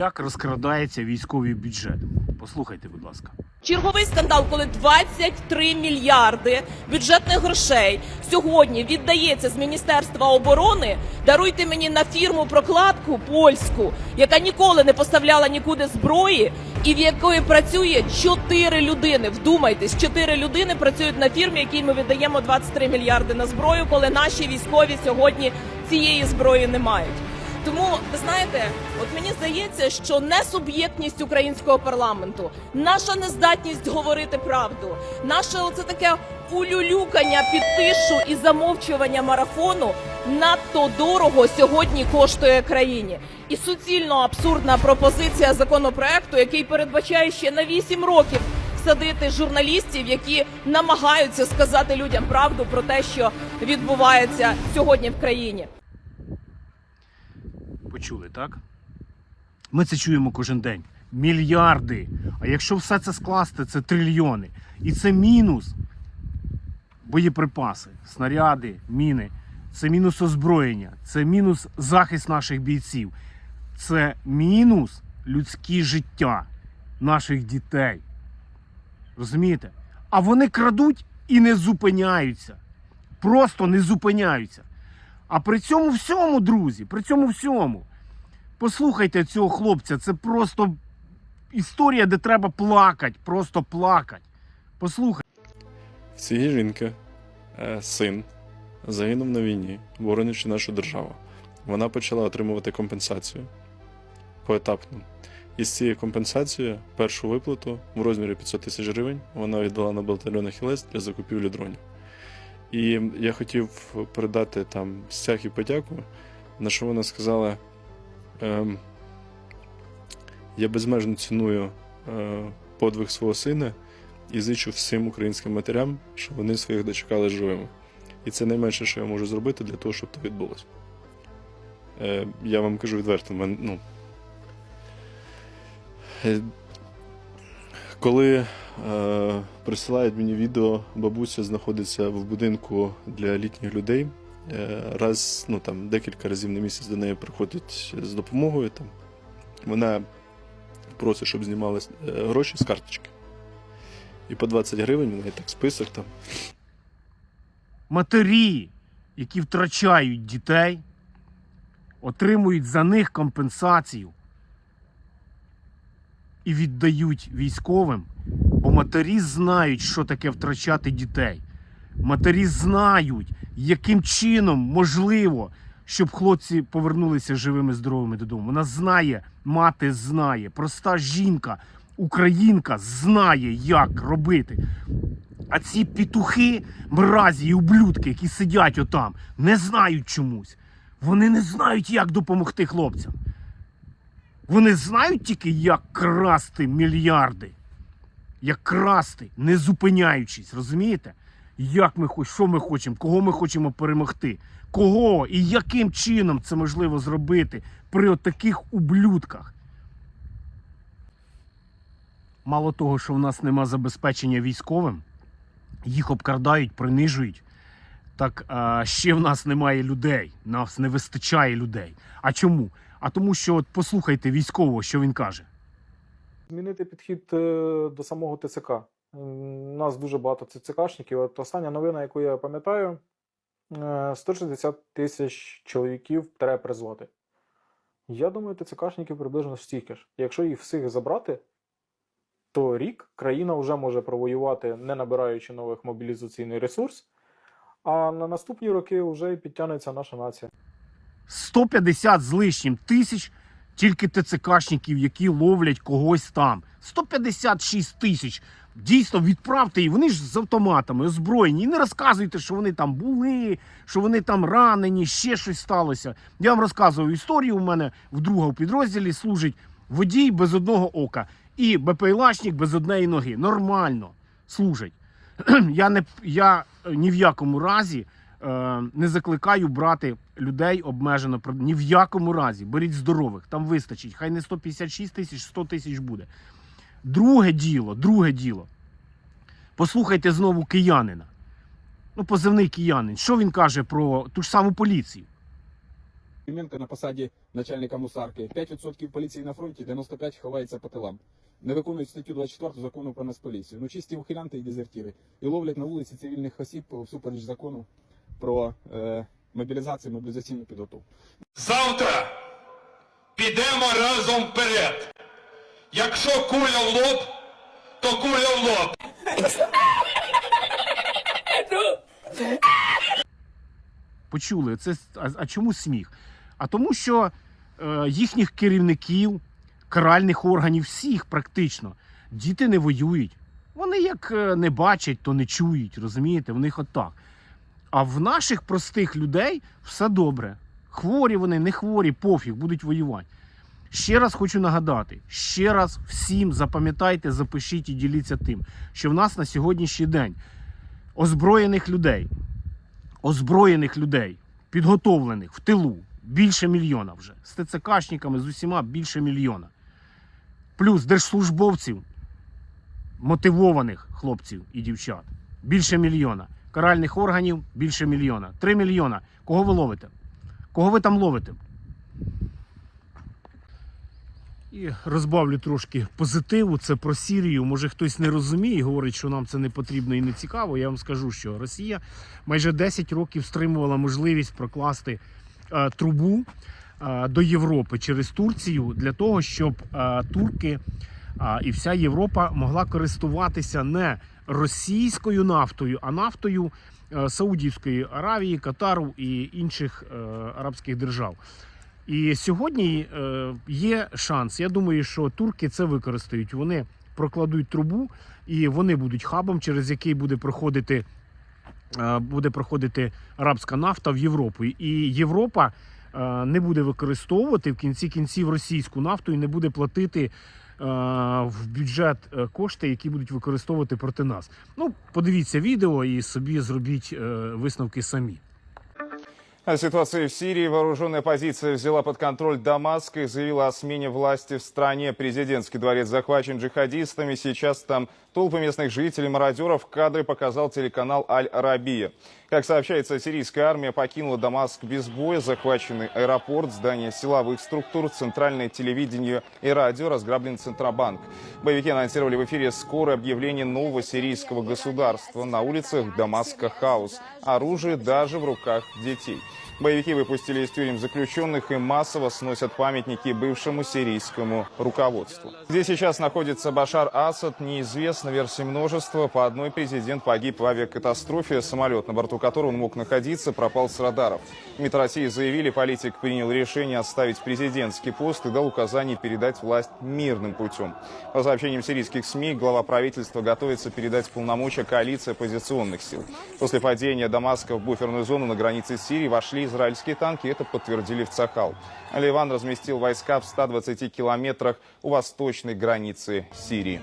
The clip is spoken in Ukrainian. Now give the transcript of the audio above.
Як розкрадається військовий бюджет? Послухайте, будь ласка. Черговий скандал, коли 23 мільярди бюджетних грошей сьогодні віддається з Міністерства оборони. Даруйте мені на фірму прокладку польську, яка ніколи не поставляла нікуди зброї, і в якої працює 4 людини. Вдумайтесь, 4 людини працюють на фірмі, якій ми віддаємо 23 мільярди на зброю, коли наші військові сьогодні цієї зброї не мають. Тому ви знаєте, от мені здається, що не суб'єктність українського парламенту, наша нездатність говорити правду, наше оце таке улюлюкання під тишу і замовчування марафону надто дорого сьогодні коштує країні. І суцільно абсурдна пропозиція законопроекту, який передбачає ще на 8 років садити журналістів, які намагаються сказати людям правду про те, що відбувається сьогодні в країні. Почули, так? Ми це чуємо кожен день. Мільярди. А якщо все це скласти, це трильйони. І це мінус боєприпаси, снаряди, міни. Це мінус озброєння, це мінус захист наших бійців, це мінус людські життя наших дітей. Розумієте? А вони крадуть і не зупиняються. Просто не зупиняються. А при цьому всьому, друзі, при цьому всьому, послухайте цього хлопця, це просто історія, де треба плакати, просто плакати. Послухайте. В цієї жінки е, син загинув на війні, боронячи нашу державу. Вона почала отримувати компенсацію поетапно. І з цією компенсацією першу виплату в розмірі 500 тисяч гривень вона віддала на батальйон Ахілес для закупівлі дронів. І я хотів передати там стяг і подяку, на що вона сказала: ем, я безмежно ціную е, подвиг свого сина і зичу всім українським матерям, щоб вони своїх дочекали живими. І це найменше, що я можу зробити для того, щоб це відбулося. Е, я вам кажу відверто, мен, ну, е, коли е, присилають мені відео, бабуся знаходиться в будинку для літніх людей. Е, раз, ну там декілька разів на місяць до неї приходить з допомогою. Там. Вона просить, щоб знімали е, гроші з карточки. І по 20 гривень, у неї так список там. матері, які втрачають дітей, отримують за них компенсацію і віддають військовим, бо матері знають, що таке втрачати дітей. Матері знають, яким чином можливо, щоб хлопці повернулися живими, здоровими додому. Вона знає, мати знає, проста жінка, українка знає, як робити. А ці петухи, мразі і ублюдки, які сидять отам, не знають чомусь. Вони не знають, як допомогти хлопцям. Вони знають тільки, як красти мільярди. Як красти, не зупиняючись, розумієте? Як ми хоч- що ми хочемо, кого ми хочемо перемогти, кого і яким чином це можливо зробити при отаких ублюдках. Мало того, що в нас нема забезпечення військовим, їх обкрадають, принижують. Так а, ще в нас немає людей, нас не вистачає людей. А чому? А тому, що от послухайте військового, що він каже. Змінити підхід е, до самого ТЦК. У нас дуже багато ТЦКшників. От остання новина, яку я пам'ятаю, е, 160 тисяч чоловіків треба призвати. Я думаю, ТЦКшників приблизно стільки ж. Якщо їх всіх забрати, то рік країна вже може провоювати, не набираючи нових мобілізаційний ресурс. А на наступні роки вже і підтягнеться наша нація. 150 з лишнім тисяч тільки ТЦКшників, які ловлять когось там. 156 тисяч. Дійсно, відправте їх. Вони ж з автоматами озброєні. І не розказуйте, що вони там були, що вони там ранені, ще щось сталося. Я вам розказував історію. У мене в друга в підрозділі служить водій без одного ока і БПЛАшник без однієї ноги. Нормально служать. Я не я е, ні в якому разі не закликаю брати людей обмежено ні в якому разі. Беріть здорових, там вистачить. Хай не 156 тисяч, 100 тисяч буде. Друге діло, друге діло. Послухайте знову киянина. Ну, позивний киянин. Що він каже про ту ж саму поліцію? Клименко на посаді начальника мусарки. 5% поліції на фронті, 95 ховається по тилам. Не виконують статтю 24 закону про Нацполіцію. Ну чисті ухилянти і дезертіри. І ловлять на вулиці цивільних осіб всупереч закону про е, мобілізацію, мобілізаційну підготовку. Завтра підемо разом вперед. Якщо куля в лоб, то куля в лоб. Почули, це а, а чому сміх? А тому, що е, їхніх керівників, каральних органів, всіх практично, діти не воюють. Вони як е, не бачать, то не чують, розумієте? В них отак. А в наших простих людей все добре. Хворі вони, не хворі, пофіг, будуть воювати. Ще раз хочу нагадати: ще раз всім запам'ятайте, запишіть і діліться тим, що в нас на сьогоднішній день озброєних людей, озброєних людей, підготовлених в тилу більше мільйона вже. З ТЦКшниками, з усіма більше мільйона. Плюс держслужбовців, мотивованих хлопців і дівчат більше мільйона. Каральних органів більше мільйона. Три мільйона. Кого ви ловите? Кого ви там ловите? І розбавлю трошки позитиву. Це про Сірію. Може хтось не розуміє, і говорить, що нам це не потрібно і не цікаво. Я вам скажу, що Росія майже 10 років стримувала можливість прокласти е, трубу е, до Європи через Турцію для того, щоб е, турки е, і вся Європа могла користуватися не російською нафтою, а нафтою е, Саудівської Аравії, Катару і інших е, арабських держав. І сьогодні е, є шанс. Я думаю, що турки це використають. Вони прокладуть трубу, і вони будуть хабом, через який буде проходити, буде проходити арабська нафта в Європу. І Європа не буде використовувати в кінці кінців російську нафту і не буде платити в бюджет е, кошти, які будуть використовувати проти нас. Ну, подивіться відео і собі зробіть е, висновки самі. О ситуации в Сирии вооруженная оппозиция взяла под контроль Дамаск и заявила о смене власти в стране. Президентский дворец захвачен джихадистами. Сейчас там толпы местных жителей, мародеров. Кадры показал телеканал Аль-Арабия. Как сообщается, сирийская армия покинула Дамаск без боя. Захваченный аэропорт, здание силовых структур, центральное телевидение и радио, разграблен Центробанк. Боевики анонсировали в эфире скорое объявление нового сирийского государства. На улицах Дамаска хаос. Оружие даже в руках детей. Боевики выпустили из тюрем заключенных и массово сносят памятники бывшему сирийскому руководству. Здесь сейчас находится Башар Асад. Неизвестна версия множества. По одной президент погиб в авиакатастрофе. Самолет, на борту которого он мог находиться, пропал с радаров. МИД России заявили, политик принял решение оставить президентский пост и дал указание передать власть мирным путем. По сообщениям сирийских СМИ, глава правительства готовится передать полномочия коалиции оппозиционных сил. После падения Дамаска в буферную зону на границе с Сирией вошли израильские танки, это подтвердили в Цахал. Ливан разместил войска в 120 километрах у восточной границы Сирии.